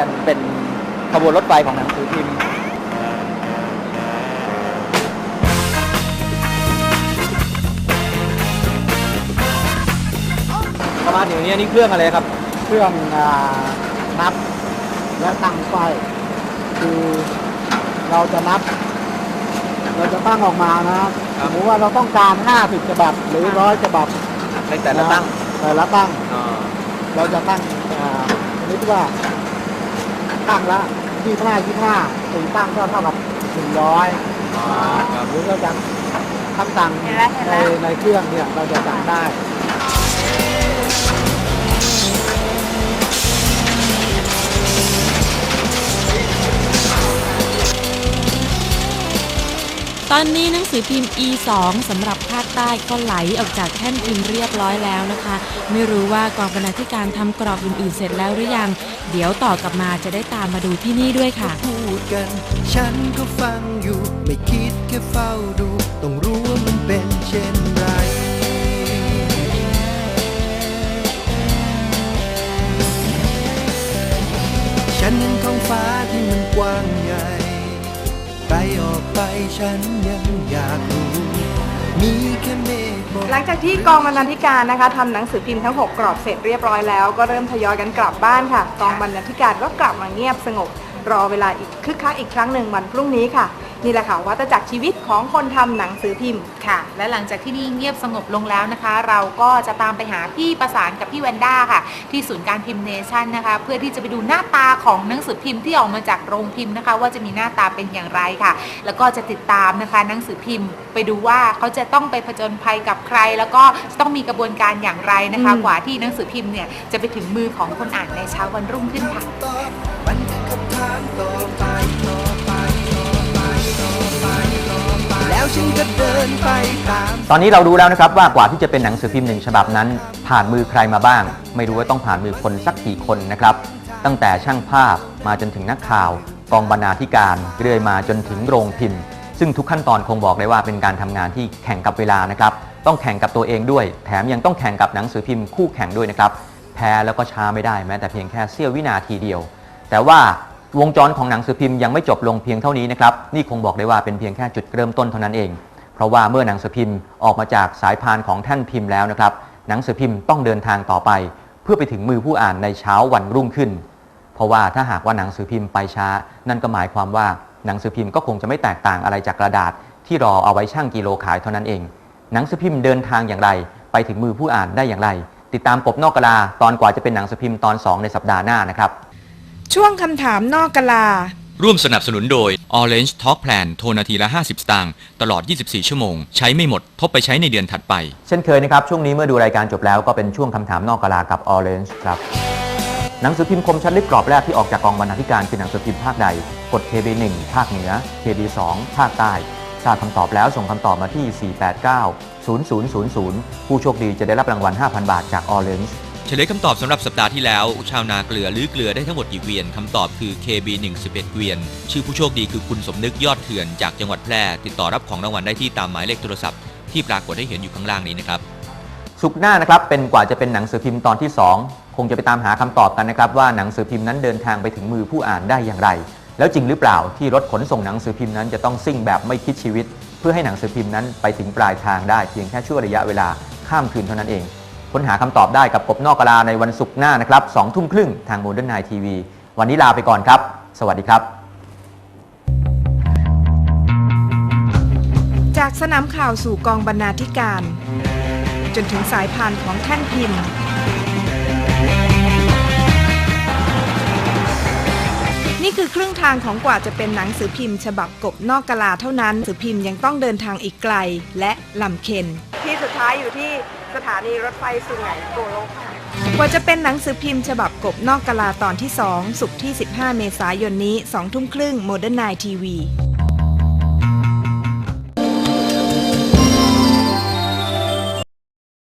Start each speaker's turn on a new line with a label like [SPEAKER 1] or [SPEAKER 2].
[SPEAKER 1] กันเป็นขบวนรถไฟของหนังสือพิมพ์พอมาถึงเนี้ยนี่เครื่องอะไรครับ
[SPEAKER 2] เครื่องอ่านับและตั้งไฟคือเราจะนับ เราจะตั้งออกมานะครับ
[SPEAKER 1] ครับ
[SPEAKER 2] สมมติว่าเราต้องการ 50ฉบับหรือร้อยฉบับ
[SPEAKER 1] ในแต่ละตั้ง
[SPEAKER 2] แต่ละตั้ง
[SPEAKER 1] อ๋อ
[SPEAKER 2] เราจะตั้งอ่านึกว่า ตั้งละ25 25ถึงตั้งก็เท่ากับ100
[SPEAKER 1] อ๋อครับ
[SPEAKER 2] หรือเราจะคำสั่ง
[SPEAKER 3] เห็นแล้วเห็น
[SPEAKER 2] ใน
[SPEAKER 3] แล้ว
[SPEAKER 2] ในเครื่องเนี่ยเราจะสั่งได้
[SPEAKER 4] ตอนนี้หนังสือพิมพ์ E2 สำหรับภาคใต้ก็ไหลออกจากแท่นพิมพ์เรียบร้อยแล้วนะคะ ไม่รู้ว่ากองบรรณาธิการทำกรอบอื่นๆเสร็จแล้วหรือยัง เดี๋ยวต่อกลับมาจะได้ตามมาดูที่นี่ด้วยค่ะ
[SPEAKER 5] พูดกัน ฉันก็ฟังอยู่ ไม่คิดแค่เฝ้าดู ต้องรู้ว่ามันเป็นเช่นไร ไกลออกไปฉันยังอยากรู้ มีแค่เมฆบน
[SPEAKER 3] หลังจากที่กองบรรณาธิการนะคะทำหนังสือพิมพ์ทั้ง 6 กรอบเสร็จเรียบร้อยแล้ว ก็เริ่มทยอยกันกลับบ้านค่ะ กองบรรณาธิการก็กลับมาเงียบสงบ รอเวลาอีกคึกคักอีกครั้งหนึ่งวันพรุ่งนี้ค่ะ นี่แหละค่ะวัตจักรชีวิตของคนทำหนังสือพิมพ์
[SPEAKER 6] ค่ะ และหลังจากที่นี่เงียบสงบลงแล้วนะคะ เราก็จะตามไปหาพี่ประสานกับพี่แวนด้าค่ะ ที่ศูนย์การพิมพ์เนชั่นนะคะ เพื่อที่จะไปดูหน้าตาของหนังสือพิมพ์ที่ออกมาจากโรงพิมพ์นะคะ ว่าจะมีหน้าตาเป็นอย่างไรค่ะ แล้วก็จะติดตามนะคะหนังสือพิมพ์ ไปดูว่าเขาจะต้องไปผจญภัยกับใคร แล้วก็จะต้องมีกระบวนการอย่างไรนะคะ
[SPEAKER 3] อืม
[SPEAKER 6] กว่าที่หนังสือพิมพ์เนี่ยจะไปถึงมือของคนอ่านในเช้าวันรุ่งขึ้นค่ะ
[SPEAKER 5] ตอบมันคือคำถามต่อไปต่อไปต่อ ฉันก็เดินไปตาม
[SPEAKER 1] ตอนนี้เรารู้แล้วนะครับว่ากว่าที่จะเป็นหนังสือพิมพ์หนึ่งฉบับนั้น ผ่านมือใครมาบ้าง ไม่รู้ว่าต้องผ่านมือคนสักกี่คนนะครับ ตั้งแต่ช่างภาพมาจนถึงนักข่าว กองบรรณาธิการเรื่อยมาจนถึงโรงพิมพ์ ซึ่งทุกขั้นตอนคงบอกได้ว่าเป็นการทำงานที่แข่งกับเวลานะครับต้องแข่งกับตัวเองด้วย แถมยังต้องแข่งกับหนังสือพิมพ์คู่แข่งด้วยนะครับแพ้แล้วก็ช้าไม่ได้แม้แต่เพียงแค่เสี้ยววินาทีเดียว แต่ว่า วงจรของหนังสือพิมพ์ยังไม่จบลงเพียงเท่านี้นะครับนี่คงบอกได้ว่าเป็นเพียงแค่จุดเริ่มต้นเท่านั้นเอง เพราะว่าเมื่อหนังสือพิมพ์ออกมาจากสายพานของแท่านพิมพ์แล้วนะครับหนังสือพิมพ์ต้องเดินทางต่อไป เพื่อไปถึงมือผู้อ่านในเช้าวันรุ่งขึ้น เพราะว่าถ้าหากว่าหนังสือพิมพ์ไปช้า นั่นก็หมายความว่าหนังสือพิมพ์ก็คงจะไม่แตกต่างอะไรจากกระดาษ ที่รอเอาไว้ชั่งกิโลขายเท่านั้นเอง หนังสือพิมพ์เดินทางอย่างไร ไปถึงมือผู้อ่านได้อย่างไร ติดตามกบนอกกระลาตอนกว่าจะเป็นหนังสือพิมพ์ตอน 2 ในสัปดาห์หน้านะครับ
[SPEAKER 3] ช่วงคำถามนอกกะลา
[SPEAKER 7] ร่วมสนับสนุนโดย Orange Talk Plan โทรนาทีละ 50 สตางค์ตลอด 24 ชั่วโมง ใช้ไม่หมด ทบไปใช้ในเดือนถัดไป
[SPEAKER 1] เช่นเคยนะครับ ช่วงนี้เมื่อดูรายการจบแล้วก็เป็นช่วงคำถามนอกกะลากับ Orange ครับ หนังสือพิมพ์คมชัดลึกกรอบแรกที่ออกจากกองบรรณาธิการคือหนังสือพิมพ์ภาคใด กด KB1 ภาคเหนือ KB2 ภาคใต้ทราบคำตอบแล้วส่งคำตอบมาที่ 489 0000 ผู้โชคดีจะได้รับรางวัล 5,000 บาทจาก Orange
[SPEAKER 7] เฉลยคำตอบสำหรับสัปดาห์ที่แล้ว ชาวนาเกลือหรือเกลือได้ทั้งหมดกี่เกวียนคำตอบคือ KB 1 1เกวียน ชื่อผู้โชคดีคือคุณสมนึกยอดเถื่อนจากจังหวัดแพร่ ติดต่อรับของรางวัลได้ที่ตามหมายเลขโทรศัพท์ที่ปรากฏให้เห็นอยู่ข้างล่างนี้นะครับ
[SPEAKER 1] สุกร์หน้านะครับเป็นกว่าจะเป็นหนังสือพิมพ์ตอนที่ 2 คงจะไปตามหาคำตอบกันนะครับว่าหนังสือพิมพ์นั้นเดินทางไปถึงมือผู้อ่านได้อย่างไร แล้วจริงหรือเปล่าที่รถขนส่งหนังสือพิมพ์นั้นจะต้องซิ่งแบบไม่คิดชีวิต เพื่อให้หนังสือพิมพ์นั้นไปถึงปลายทางได้เพียงแค่ชั่วระยะเวลาข้ามคืนเท่านั้นเอง ค้นหาคำตอบได้กับกบนอกกลาในวันศุกร์หน้านะครับสองทุ่มครึ่งทางโมเดิร์นไนทีวีวันนี้ลาไปก่อนครับ สวัสดีครับ
[SPEAKER 3] จากสนามข่าวสู่กองบรรณาธิการ จนถึงสายพานของแท่นพิมพ์ นี่คือครึ่งทางของกว่าจะเป็นหนังสือพิมพ์ ฉบับกบนอกกะลาเท่านั้นหนังสือพิมพ์ยังต้องเดินทางอีกไกลและลำเค็น ที่สุดท้ายอยู่ที่สถานีรถไฟสุไหงโกลกค่ะ กว่าจะเป็นหนังสือพิมพ์ ฉบับกบนอกกะลาตอนที่ 2 สุกร์ที่ 15 เมษายนนี้2ทุ่มครึ่งโมเดิร์นไนทีวี